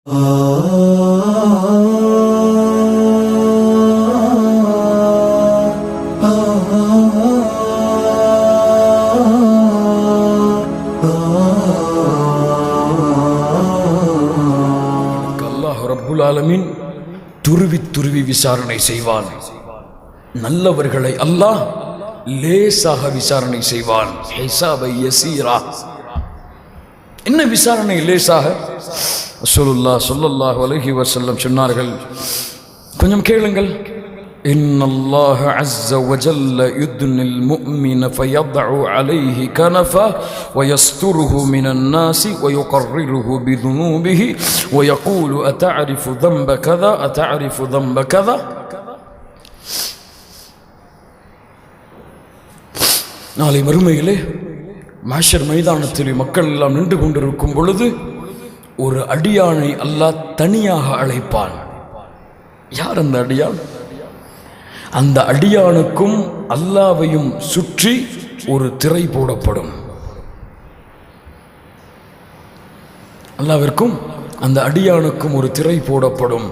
அல்லாஹ் துருவி துருவி விசாரணை செய்வான். நல்லவர்களை அல்லாஹ் லேசாக விசாரணை செய்வான். ஹிசாபை யசீரா. என்ன விசாரணை லேசாக? ரசூலுல்லாஹ் ஸல்லல்லாஹு அலைஹி வஸல்லம் சொன்னார்கள் கொஞ்சம் கேளுங்கள் إن الله عز وجل يدني المؤمن فيضع عليه كنفه ويستره من الناس ويقرره بذنوبه ويقول أتعرف ذنب كذا أتعرف ذنب كذا நாளை மறுமையிலே மாஷர் மைதானத்தில் மக்கள் எல்லாம் நின்று கொண்டிருக்கும் பொழுது ஒரு அடியானை அல்லாஹ் தனியாக அழைப்பான். யார் அந்த அடியான்? அந்த அடியானுக்கும் அல்லாவையும் சுற்றி ஒரு திரை போடப்படும். அல்லாவிற்கும் அந்த அடியானுக்கும் ஒரு திரை போடப்படும்.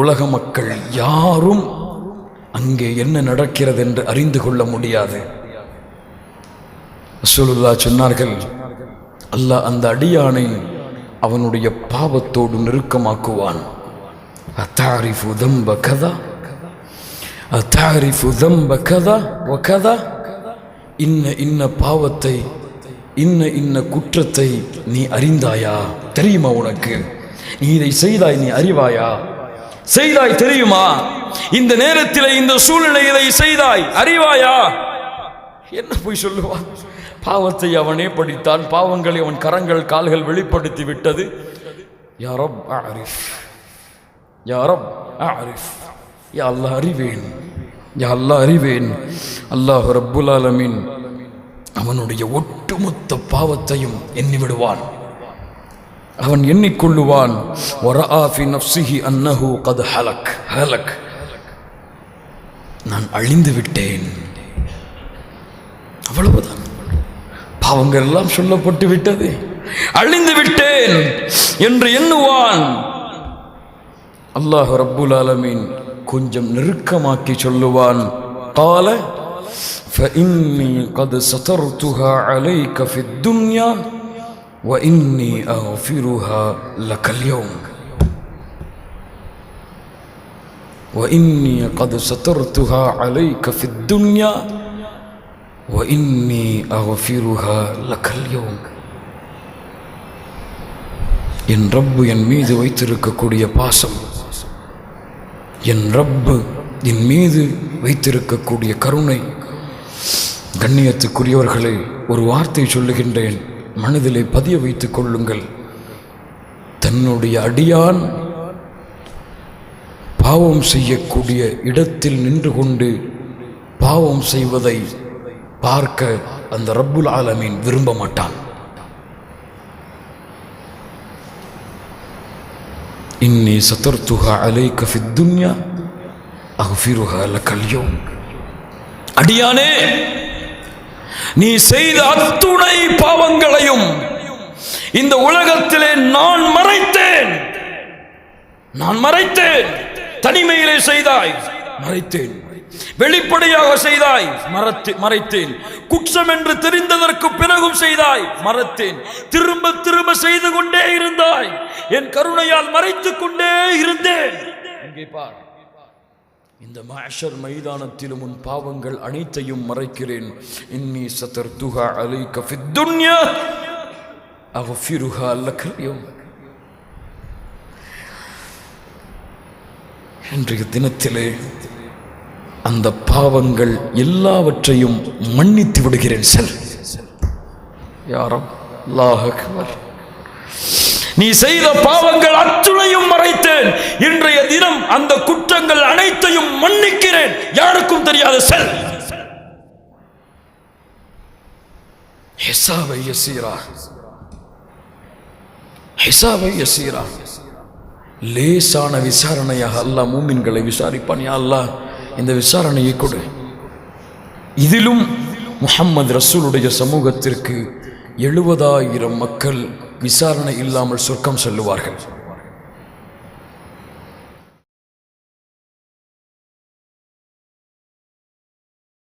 உலக மக்கள் யாரும் அங்கே என்ன நடக்கிறது என்று அறிந்து கொள்ள முடியாது. சொல்லுல்லா சொன்னார்கள் அல்லாஹ் அந்த அடியானை அவனுடைய பாவத்தோடு நெருக்கமாக்குவான். அத்தாரிஃபு தம்ப கதா? அத்தாரிஃபு தம்ப கதா? கதா இன்ன இன்ன பாவத்தை இன்ன இன்ன குற்றத்தை நீ அறிந்தாயா? தெரியுமா உனக்கு? நீ இதை செய்தாய் நீ அறிவாயா? செய்தாய் தெரியுமா? இந்த நேரத்தில் இந்த சூழ்நிலை இதை செய்தாய் அறிவாயா? என்ன போய் சொல்லுவான்? பாவத்தை அவனே படித்தான். பாவங்களை அவன் கரங்கள் கால்கள் வெளிப்படுத்தி விட்டது. யாரப் ஆரிஃப் யாரப் ஆரிஃப் யா அல்லாஹ் அறிவேன். யா அல்லாஹ் அறிவேன். அல்லாஹ் ரப்புல் ஆலமீன். அவனுடைய ஒட்டுமொத்த பாவத்தையும் எண்ணி விடுவான் அவன் எண்ணிக்கொள்ளுவான். அன்னஹு கத் ஹலக். ஹலக். நான் அழிந்து விட்டேன். அவ்வளவுதான். பாவங்கள் எல்லாம் சொல்லப்பட்டு விட்டது அழிந்து விட்டேன் என்று எண்ணுவான் அல்லாஹ் ரப்புல் ஆலமீன் கொஞ்சம் நெருக்கமாக்கி சொல்லுவான் قال فإني قد سترتها عليك في الدنيا وإني أغفرها لك اليوم وإني قد سترتها عليك في الدنيا وإني أغفرها لك اليوم என் ரப்பு என் மீது வைத்திருக்கக்கூடிய பாசம் என் ரப்பு என் மீது வைத்திருக்கக்கூடிய கருணை கண்ணியத்துக்குரியவர்களே ஒரு வார்த்தை சொல்லுகின்றேன் மனதிலே பதிய வைத்துக் கொள்ளுங்கள் தன்னுடைய அடியான் பாவம் செய்யக்கூடிய இடத்தில் நின்று கொண்டு பாவம் செய்வதை பார்க்க அந்த ரப்புல் ஆலமீன் விரும்ப மாட்டான். இன்னி சத்தர்த்துஹா அலைக்க ஃபித் துன்யா அஃபிருஹா அல கல்யோ அடியானே நீ செய்த அத்துணை பாவங்களையும் இந்த உலகத்திலே நான் மறைத்தேன். நான் மறைத்தேன். தனிமையிலே செய்தாய் மறைத்தேன். வெளிப்படையாக செய்தாய் மறத்து மறைத்தேன். குற்றம் என்று தெரிந்ததற்கு பிறகும் செய்தாய் மறத்தேன். திரும்ப திரும்ப செய்து கொண்டே இருந்தாய். என் கருணையால் மறைத்துக் கொண்டே இருந்தேன். இங்கே பார். இந்த மாஷர் மைதானத்திலும் உன் பாவங்கள் அனைத்தையும் மறைக்கிறேன். இன்னி சதர் துஹா அலை ஃபித் துன்யா அஃபிருஹா லக்கல் இன்றைய தினத்திலே அந்த பாவங்கள் எல்லாவற்றையும் மன்னித்து விடுகிறேன் செல். யாரம் அல்லாஹ் நீ செய்த பாவங்கள் அத்துணையும் மறைத்தேன். இன்றைய தினம் அந்த குற்றங்கள் அனைத்தையும் மன்னிக்கிறேன். யாருக்கும் தெரியாத செல். ஹிசாபை யசீரா. ஹிசாபை யசீரா. லேசான விசாரணையாக அல்லாஹ் மூமின்களை விசாரிப்பான் யா அல்லாஹ். இந்த விசாரணையை கொடு. இதிலும் முஹம்மது ரசூலுடைய சமூகத்திற்கு எழுபதாயிரம் மக்கள் விசாரணை இல்லாமல் சொர்க்கம் செல்லுவார்கள்.